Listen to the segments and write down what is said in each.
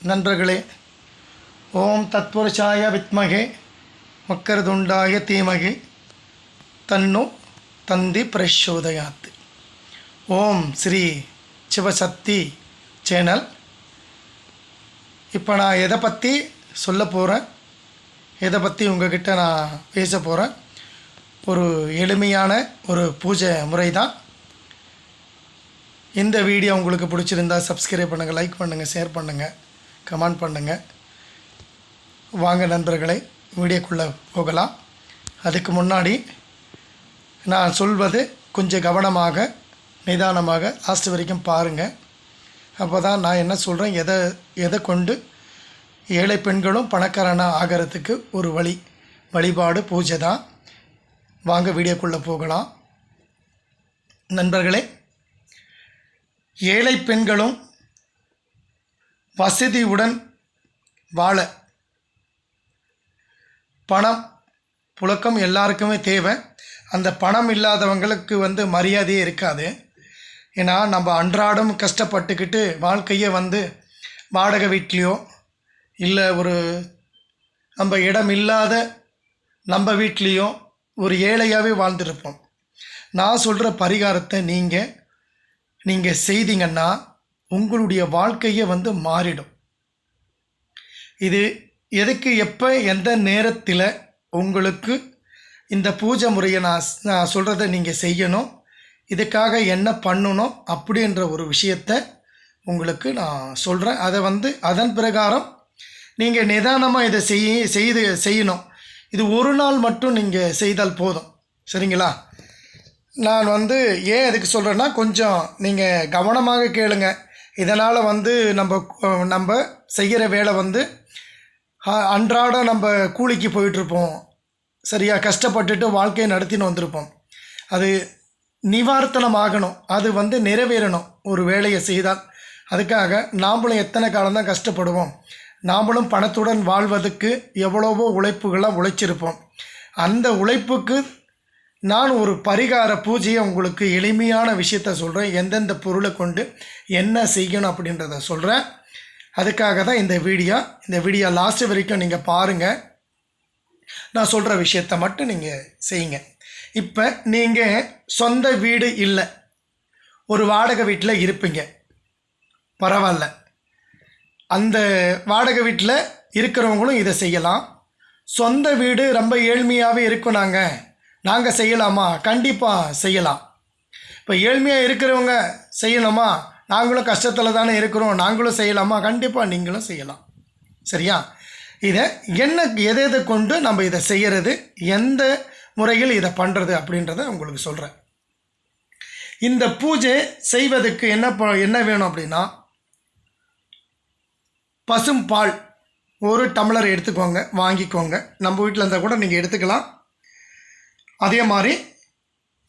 நண்பர்களே ஓம் தத்புருஷாய வித்மகே மக்கரதுண்டாய தீமகே தன்னு தந்தி பிரச்சோதயாத் ஓம் ஸ்ரீ சிவசக்தி சேனல். இப்போ நான் எதை பற்றி சொல்ல போகிறேன் எதை பற்றி உங்ககிட்ட நான் பேச போகிறேன் ஒரு எளிமையான ஒரு பூஜை முறை தான் இந்த வீடியோ உங்களுக்கு பிடிச்சிருந்தா சப்ஸ்கிரைப் பண்ணுங்கள் லைக் பண்ணுங்கள் ஷேர் பண்ணுங்கள் கமெண்ட் பண்ணுங்கள் வாங்க நண்பர்களை வீடியோக்குள்ளே போகலாம். அதுக்கு முன்னாடி நான் சொல்வது கொஞ்சம் கவனமாக நிதானமாக லாஸ்ட் வரைக்கும் பாருங்கள் அப்போ தான் நான் என்ன சொல்கிறேன் எதை எதை கொண்டு ஏழை பெண்களும் பணக்காரனாக ஆகிறதுக்கு ஒரு வழி வழிபாடு பூஜை தான். வாங்க வீடியோக்குள்ளே போகலாம். நண்பர்களே ஏழை பெண்களும் வசதியுடன் வாழ. பணம் புழக்கம் எல்லாருக்குமே தேவை. அந்த பணம் இல்லாதவங்களுக்கு வந்து மரியாதையே இருக்காது. ஏன்னா நம்ம அன்றாடம் கஷ்டப்பட்டுக்கிட்டு வாழ்க்கையை வந்து வாடகை வீட்லேயோ இல்லை ஒரு நம்ம இடம் இல்லாத நம்ம வீட்லேயோ ஒரு ஏழையாகவே வாழ்ந்துருப்போம். நான் சொல்கிற பரிகாரத்தை நீங்கள் நீங்கள் செய்தீங்கன்னா உங்களுடைய வாழ்க்கையே வந்து மாறிடும். இது எதுக்கு எப்போ எந்த நேரத்தில் உங்களுக்கு இந்த பூஜை முறையை நான் நான் சொல்கிறத நீங்கள் செய்யணும் இதுக்காக என்ன பண்ணணும் அப்படின்ற ஒரு விஷயத்த உங்களுக்கு நான் சொல்கிறேன் அதை வந்து அதன் பிரகாரம் நீங்கள் நிதானமாக இதை செய் செய்து செய்யணும். இது ஒரு நாள் மட்டும் நீங்கள் செய்தால் போதும். சரிங்களா? நான் வந்து ஏன் அதுக்கு சொல்கிறேன்னா கொஞ்சம் நீங்கள் கவனமாக கேளுங்கள் இதனால் வந்து நம்ம நம்ம செய்கிற வேலை வந்து அன்றாடம் நம்ம கூலிக்கு போயிட்டுருப்போம். சரியா? கஷ்டப்பட்டுட்டு வாழ்க்கையை நடத்தின்னு வந்திருப்போம். அது நிவார்த்தனம் ஆகணும் அது வந்து நிறைவேறணும். ஒரு வேலையை செய்தால். அதுக்காக நாம்ளும் எத்தனை காலம்தான் கஷ்டப்படுவோம். நாம்ளும் பணத்துடன் வாழ்வதற்கு எவ்வளவோ உழைப்புகளாக உழைச்சிருப்போம். அந்த உழைப்புக்கு நான் ஒரு பரிகார பூஜையை உங்களுக்கு எளிமையான விஷயத்த சொல்கிறேன் எந்தெந்த பொருளை கொண்டு என்ன செய்யணும் அப்படின்றத சொல்கிறேன் அதுக்காக தான் இந்த வீடியோ. இந்த வீடியோ லாஸ்ட் வரைக்கும் நீங்கள் பாருங்கள் நான் சொல்கிற விஷயத்த மட்டும் நீங்கள் செய்யுங்க. இப்போ நீங்கள் சொந்த வீடு இல்லை. ஒரு வாடகை வீட்டில் இருப்பீங்க. பரவாயில்ல. அந்த வாடகை வீட்டில் இருக்கிறவங்களும் இதை செய்யலாம். சொந்த வீடு ரொம்ப ஏழ்மையாகவே இருக்கும் நாங்கள் நாங்கள் செய்யலாமா? கண்டிப்பாக செய்யலாம். இப்போ ஏழ்மையாக இருக்கிறவங்க செய்யணுமா? நாங்களும் கஷ்டத்தில் தானே இருக்கிறோம். நாங்களும் செய்யலாமா? கண்டிப்பாக நீங்களும் செய்யலாம். சரியா? இதை என்ன எதை எதை கொண்டு நம்ம இதை செய்கிறது எந்த முறையில் இதை பண்ணுறது அப்படின்றத உங்களுக்கு சொல்கிறேன் இந்த பூஜை செய்வதற்கு என்ன ப- என்ன வேணும் அப்படின்னா பசும் பால் ஒரு டம்ளர் எடுத்துக்கோங்க வாங்கிக்கோங்க. நம்ம வீட்டில் இருந்தால் கூட நீங்கள் எடுத்துக்கலாம். அதே மாதிரி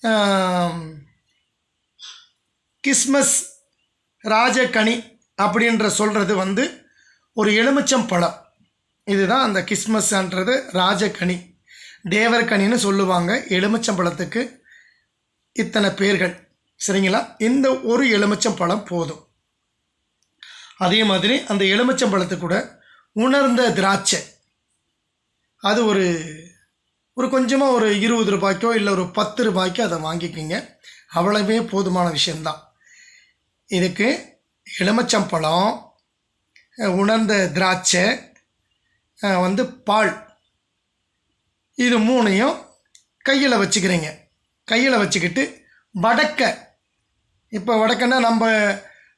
ஆம், கிஸ்மஸ் ராஜகனி அப்படின்ற சொல்கிறது வந்து ஒரு எலுமிச்சம் பழம். இதுதான் அந்த கிஸ்மஸ்ன்றது ராஜகனி. தேவர்கனின்னு சொல்லுவாங்க எலுமிச்சம் பழத்துக்கு இத்தனை பேர்கள். சரிங்களா? இந்த ஒரு எலுமிச்சம் பழம் போதும். அதே மாதிரி அந்த எலுமிச்சம் பழத்து கூட உணர்ந்த திராட்சை. அது ஒரு ஒரு கொஞ்சமாக ஒரு இருபது ரூபாய்க்கோ இல்லை ஒரு பத்து ரூபாய்க்கோ அதை வாங்கிக்கிங்க. அவ்வளவே போதுமான விஷயந்தான் இதுக்கு எலுமிச்சம்பழம் உணர்ந்த திராட்சை வந்து பால். இது மூணையும் கையில் வச்சுக்கிறீங்க. கையில் வச்சுக்கிட்டு வடக்க இப்போ வடக்கன்னா நம்ம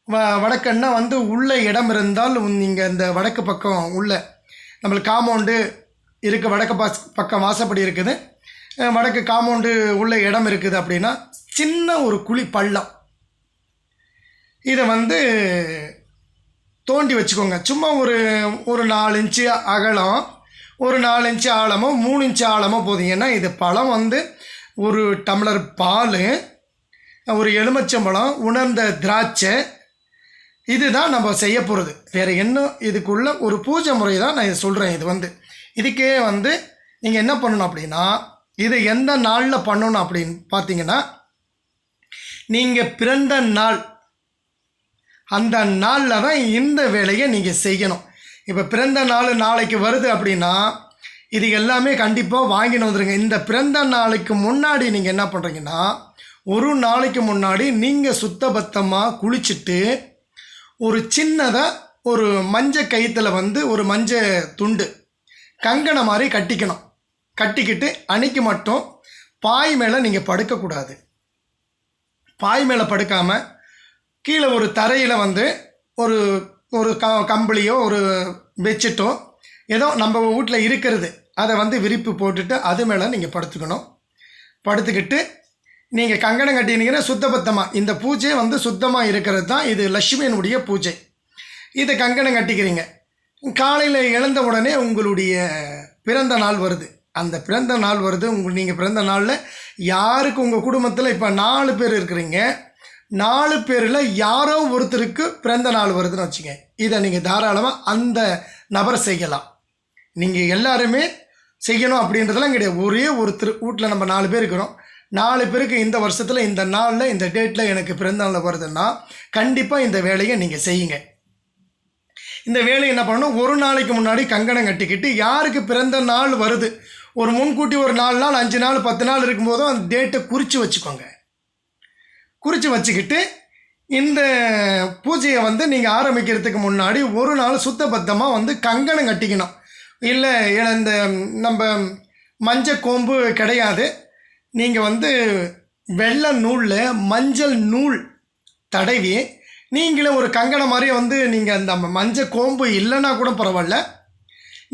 வ வடக்கன்னா வந்து உள்ள இடம் இருந்தால் நீங்கள் இந்த வடக்கு பக்கம் உள்ள நம்மளுக்கு காம்பவுண்டு இருக்குது வடக்கு பாஸ் பக்கம் வாசப்படி இருக்குது. வடக்கு காம்பவுண்டு உள்ள இடம் இருக்குது அப்படின்னா சின்ன ஒரு குழி பள்ளம். இதை வந்து தோண்டி வச்சுக்கோங்க. சும்மா ஒரு ஒரு நாலு இன்ச்சு அகலம் ஒரு நாலு இன்ச்சு ஆழமோ மூணு இன்ச்சு ஆழமோ போதும். ஏன்னா இது பழம் வந்து ஒரு டம்ளர் பால் ஒரு எலுமிச்சம்பழம் உணர்ந்த திராட்சை. இதுதான் நம்ம செய்ய போகிறது வேறு என்ன இதுக்குள்ள ஒரு பூஜை முறை தான் நான் இதை சொல்கிறேன் இது வந்து இதுக்கே வந்து நீங்கள் என்ன பண்ணணும் அப்படின்னா இது எந்த நாளில் பண்ணணும் அப்படின்னு பார்த்தீங்கன்னா நீங்கள் பிறந்த நாள். அந்த நாளில் தான் இந்த வேலையை நீங்கள் செய்யணும். இப்போ பிறந்த நாள் நாளைக்கு வருது அப்படின்னா இது எல்லாமே கண்டிப்பாக வாங்கின்னு வந்துடுங்க இந்த பிறந்த நாளைக்கு முன்னாடி நீங்கள் என்ன பண்ணுறீங்கன்னா ஒரு நாளைக்கு முன்னாடி நீங்கள் சுத்தபத்தமாக குளிச்சுட்டு ஒரு சின்னதாக ஒரு மஞ்சள் கயிற்றில் வந்து ஒரு மஞ்சள் துண்டு கங்கணம் மாதிரி கட்டிக்கணும். கட்டிக்கிட்டு அன்னைக்கு மட்டும் பாய் மேலே நீங்கள் படுக்கக்கூடாது பாய் மேலே படுக்காமல் கீழே ஒரு தரையில் வந்து ஒரு ஒரு க கம்பளியோ ஒரு பெட்ஷீட்டோ ஏதோ நம்ம வீட்டில் இருக்கிறது அதை வந்து விரிப்பு போட்டுட்டு அது மேலே நீங்கள் படுத்துக்கணும். படுத்துக்கிட்டு நீங்கள் கங்கணம் கட்டினீங்கன்னா சுத்தபத்தமாக இந்த பூஜை வந்து சுத்தமாக இருக்கிறது தான் இது லட்சுமியினுடைய பூஜை. இதை கங்கணம் கட்டிக்கிறீங்க. காலையில் இழந்த உடனே உங்களுடைய பிறந்த நாள் வருது. அந்த பிறந்த நாள் வருது. உங்கள் நீங்கள் பிறந்த நாளில் யாருக்கு உங்கள் குடும்பத்தில் இப்போ நாலு பேர் இருக்கிறீங்க? நாலு பேரில் யாரோ ஒருத்தருக்கு பிறந்த நாள் வருதுன்னு வச்சுங்க இதை நீங்கள் தாராளமாக அந்த நபர் செய்யலாம். நீங்கள் எல்லாருமே செய்யணும் அப்படின்றதெல்லாம் கிடையாது. ஒரே ஒருத்தர் வீட்டில் நம்ம நாலு பேர் இருக்கிறோம். நாலு பேருக்கு இந்த வருஷத்தில் இந்த நாளில் இந்த டேட்டில் எனக்கு பிறந்த நாள் வருதுன்னா கண்டிப்பாக இந்த வேலையை நீங்கள் செய்யுங்க. இந்த வேலையை என்ன பண்ணணும்? ஒரு நாளைக்கு முன்னாடி கங்கணம் கட்டிக்கிட்டு யாருக்கு பிறந்த நாள் வருது? ஒரு முன்கூட்டி ஒரு நாலு நாள் அஞ்சு நாள் பத்து நாள் இருக்கும்போதும் அந்த டேட்டை குறித்து வச்சுக்கோங்க. குறித்து வச்சுக்கிட்டு இந்த பூஜையை வந்து நீங்கள் ஆரம்பிக்கிறதுக்கு முன்னாடி ஒரு நாள் சுத்தபத்தமாக வந்து கங்கணம் கட்டிக்கணும். இல்லை இந்த நம்ம மஞ்சள் கோம்பு கிடையாது. நீங்கள் வந்து வெள்ளை நூலில் மஞ்சள் நூல் தடவி நீங்களே ஒரு கங்கணம் மாதிரி வந்து நீங்கள் அந்த மஞ்சள் கோம்பு இல்லைன்னா கூட பரவாயில்ல.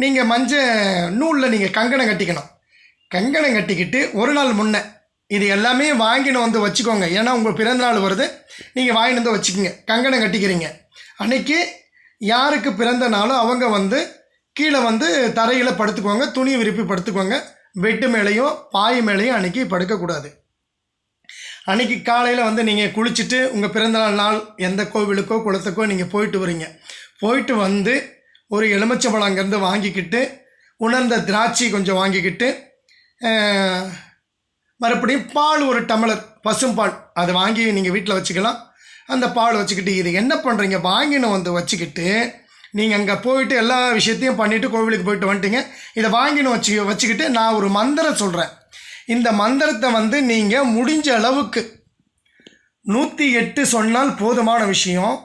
நீங்கள் மஞ்சள் நூலில் நீங்கள் கங்கணம் கட்டிக்கணும். கங்கணம் கட்டிக்கிட்டு ஒரு நாள் முன்னே இது எல்லாமே வாங்கின்னு வந்து வச்சுக்கோங்க. ஏன்னா உங்கள் பிறந்தநாள் வருது. நீங்கள் வாங்கிட்டு வந்து வச்சுக்கோங்க. கங்கணம் கட்டிக்கிறீங்க. அன்றைக்கி யாருக்கு பிறந்த நாளோ அவங்க வந்து கீழே வந்து தரையில் படுத்துக்கோங்க. துணி விருப்பி படுத்துக்கோங்க. பெட்டு மேலேயும் பாய் மேலேயும் அன்றைக்கி படுக்கக்கூடாது. அன்னைக்கு காலையில் வந்து நீங்கள் குளிச்சுட்டு உங்கள் பிறந்தநாள் நாள் எந்த கோவிலுக்கோ குளத்துக்கோ நீங்கள் போயிட்டு வரீங்க. போயிட்டு வந்து ஒரு எலுமிச்சம்பழம் அங்கேருந்து வாங்கிக்கிட்டு உணர்ந்த திராட்சை கொஞ்சம் வாங்கிக்கிட்டு மறுபடியும் பால் ஒரு டம்ளர் பசும்பால் அதை வாங்கி நீங்கள் வீட்டில் வச்சுக்கலாம். அந்த பால் வச்சுக்கிட்டு இது என்ன பண்ணுறீங்க வாங்கின்னு வந்து வச்சுக்கிட்டு நீங்கள் அங்கே போயிட்டு எல்லா விஷயத்தையும் பண்ணிவிட்டு கோவிலுக்கு போயிட்டு வந்துட்டீங்க. இதை வாங்கின்னு வச்சு வச்சுக்கிட்டு நான் ஒரு மந்திரம் சொல்கிறேன் இந்த மந்திரத்தை வந்து நீங்கள் முடிஞ்ச அளவுக்கு நூற்றி எட்டு சொன்னால் போதுமான விஷயம்.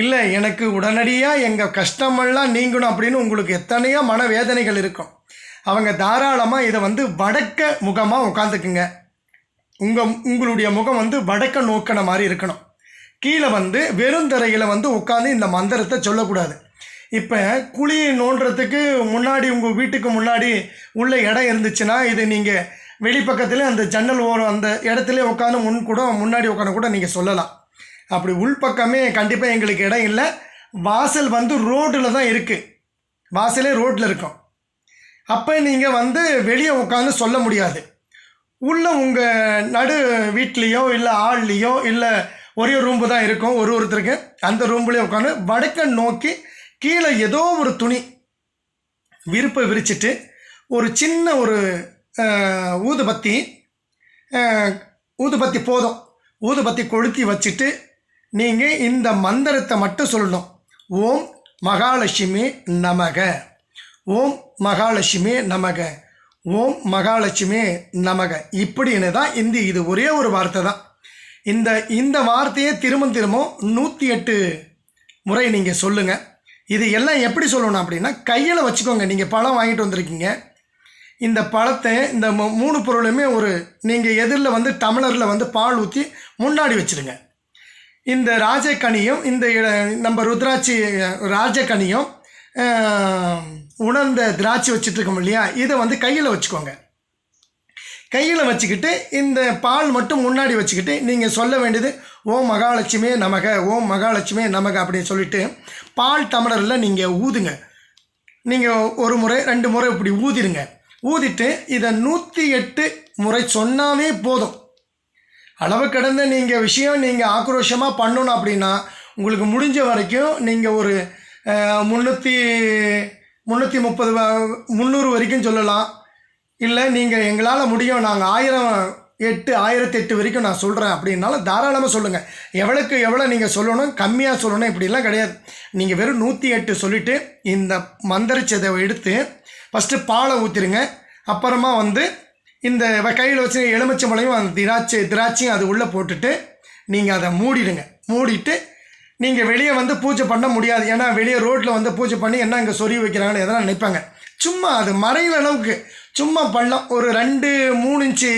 இல்லை எனக்கு உடனடியாக எங்கள் கஷ்டமெல்லாம் நீங்கணும் அப்படின்னு உங்களுக்கு எத்தனையோ மனவேதனைகள் இருக்கும். அவங்க தாராளமாக இதை வந்து வடக்க முகமாக உட்காந்துக்குங்க உங்கள் உங்களுடைய முகம் வந்து வடக்க நோக்கின மாதிரி இருக்கணும். கீழே வந்து வெறும் தரையில் வந்து உட்காந்து இந்த மந்திரத்தை சொல்லக்கூடாது. இப்போ குழி நோண்டுறதுக்கு முன்னாடி உங்கள் வீட்டுக்கு முன்னாடி உள்ள இடம் இருந்துச்சுன்னா இது நீங்கள் வெளிப்பக்கத்தில் அந்த ஜன்னல் ஓரம் அந்த இடத்துல உட்காந்து முன் கூட முன்னாடி உட்காந்து கூட நீங்கள் சொல்லலாம். அப்படி உள்பக்கமே கண்டிப்பாக எங்களுக்கு இடம் இல்லை. வாசல் வந்து ரோட்டில் தான் இருக்குது வாசலே ரோட்டில் இருக்கும். அப்போ நீங்கள் வந்து வெளியே உட்காந்து சொல்ல முடியாது. உள்ளே உங்கள் நடு வீட்லேயோ இல்லை ஆள்லேயோ இல்லை ஒரே ரூம்பு தான் இருக்கும் ஒரு ஒருத்தருக்கு. அந்த ரூம்லேயே உட்காந்து வடக்க நோக்கி கீழே ஏதோ ஒரு துணி விருப்பை விரிச்சிட்டு ஒரு சின்ன ஒரு ஊதுபத்தி. ஊதுபத்தி போதும். ஊதுபத்தி கொளுத்தி வச்சுட்டு நீங்கள் இந்த மந்திரத்தை மட்டும் சொல்லணும். ஓம் மகாலட்சுமி நமக. ஓம் மகாலட்சுமி நமக. ஓம் மகாலட்சுமி நமக. இப்படின்னு தான் இந்த இது ஒரே ஒரு வார்த்தை தான். இந்த இந்த வார்த்தையை திரும்ப திரும்பவும் நூற்றி எட்டு முறை நீங்கள் சொல்லுங்கள் இது எல்லாம் எப்படி சொல்லணும் அப்படின்னா கையில் வச்சுக்கோங்க. நீங்கள் பழம் வாங்கிட்டு வந்திருக்கீங்க. இந்த பழத்தை இந்த மூ- மூணு பொருளுமே ஒரு நீங்கள் எதிரில் வந்து டம்ளரில் வந்து பால் ஊற்றி முன்னாடி வச்சுருங்க. இந்த ராஜக்கனியும் இந்த இட- நம்ம ருத்ராட்சி ராஜக்கனியும் உணர்ந்த திராட்சை வச்சுட்ருக்கோம் இல்லையா? இதை வந்து கையில் வச்சுக்கோங்க. கையில் வச்சுக்கிட்டு இந்த பால் மட்டும் முன்னாடி வச்சுக்கிட்டு நீங்கள் சொல்ல வேண்டியது ஓம் மகாலட்சுமியே நமக ஓம் மகாலட்சுமி நமக அப்படின்னு சொல்லிட்டு பால் டம்ளரில் நீங்கள் ஊதுங்க. நீங்கள் ஒரு முறை ரெண்டு முறை இப்படி ஊதிடுங்க. ஊதிட்டு இதை நூற்றி எட்டு முறை சொன்னாவே போதும். அளவு கடந்த நீங்கள் விஷயம் நீங்கள் ஆக்ரோஷமாக பண்ணணும் அப்படின்னா உங்களுக்கு முடிஞ்ச வரைக்கும் நீங்கள் ஒரு முந்நூற்றி முந்நூற்றி முப்பது முந்நூறு வரைக்கும் சொல்லலாம். இல்லை நீங்கள் எங்களால் முடியும் நாங்கள் ஆயிரம் எட்டு ஆயிரத்தி எட்டு வரைக்கும் நான் சொல்கிறேன் அப்படின்னாலும் தாராளமாக சொல்லுங்கள் எவ்வளோக்கு எவ்வளோ நீங்கள் சொல்லணும் கம்மியாக சொல்லணும் இப்படிலாம் கிடையாது. நீங்கள் வெறும் நூற்றி எட்டு சொல்லிவிட்டு இந்த மந்திரிச்சதை எடுத்து ஃபஸ்ட்டு பாலை ஊற்றிடுங்க அப்புறமா வந்து இந்த கையில் வச்சு எலுமிச்சம்பழம் அந்த திராட்சை திராட்சையும் அது உள்ளே போட்டுட்டு நீங்கள் அதை மூடிடுங்க. மூடிட்டு நீங்கள் வெளியே வந்து பூஜை பண்ண முடியாது. ஏன்னா வெளியே ரோட்டில் வந்து பூஜை பண்ணி என்ன இங்கே சொருகி வைக்கிறாங்கன்னு எதனால் நினைப்பாங்க. சும்மா அது மறையிற அளவுக்கு சும்மா பண்ணலாம் ஒரு ரெண்டு மூணு இன்ச்சு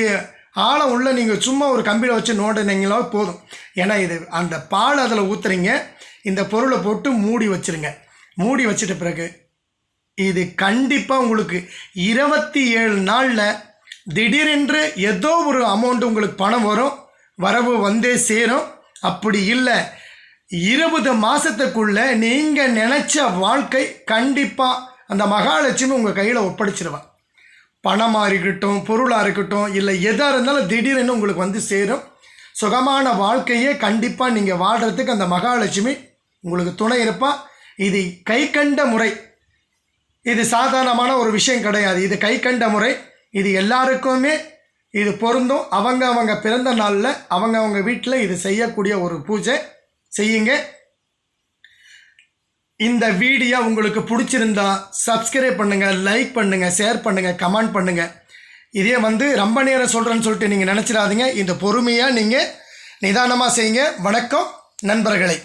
ஆழம் உள்ளே நீங்கள் சும்மா ஒரு கம்பியில் வச்சு நோண்டினீங்களோ போதும். ஏன்னா இது அந்த பால் அதில் ஊற்றுறீங்க இந்த பொருளை போட்டு மூடி வச்சிருங்க. மூடி வச்சிட்ட பிறகு இது கண்டிப்பாக உங்களுக்கு இருபத்தி ஏழு நாளில் திடீரென்று ஏதோ ஒரு அமௌண்ட் உங்களுக்கு பணம் வரும். வரவு வந்தே சேரும். அப்படி இல்லை. இருபது மாதத்துக்குள்ள நீங்கள் நினச்ச வாழ்க்கை கண்டிப்பாக அந்த மகாலட்சுமி உங்கள் கையில் ஒப்படைச்சிருவா. பணமாக இருக்கட்டும் பொருளாக இருக்கட்டும் இல்லை எதாக இருந்தாலும் திடீர்னு உங்களுக்கு வந்து சேரும். சுகமான வாழ்க்கையே கண்டிப்பாக நீங்கள் வாழ்கிறதுக்கு அந்த மகாலட்சுமி உங்களுக்கு துணை இருப்பா. இது கை கண்ட முறை. இது சாதாரணமான ஒரு விஷயம் கிடையாது. இது கை கண்ட முறை. இது எல்லாருக்குமே இது பொருந்தும். அவங்க அவங்க பிறந்த நாளில் அவங்க அவங்க வீட்டில் இது செய்யக்கூடிய ஒரு பூஜை. செய்யுங்க. இந்த வீடியோ உங்களுக்கு பிடிச்சிருந்தா சப்ஸ்கிரைப் பண்ணுங்கள் லைக் பண்ணுங்கள் ஷேர் பண்ணுங்கள் கமெண்ட் பண்ணுங்கள் இதே வந்து ரொம்ப நேரம் சொல்கிறேன்னு சொல்லிட்டு நீங்கள் நினச்சிடாதீங்க. இந்த பொறுமையாக நீங்கள் நிதானமாக செய்யுங்க. வணக்கம் நண்பர்களே.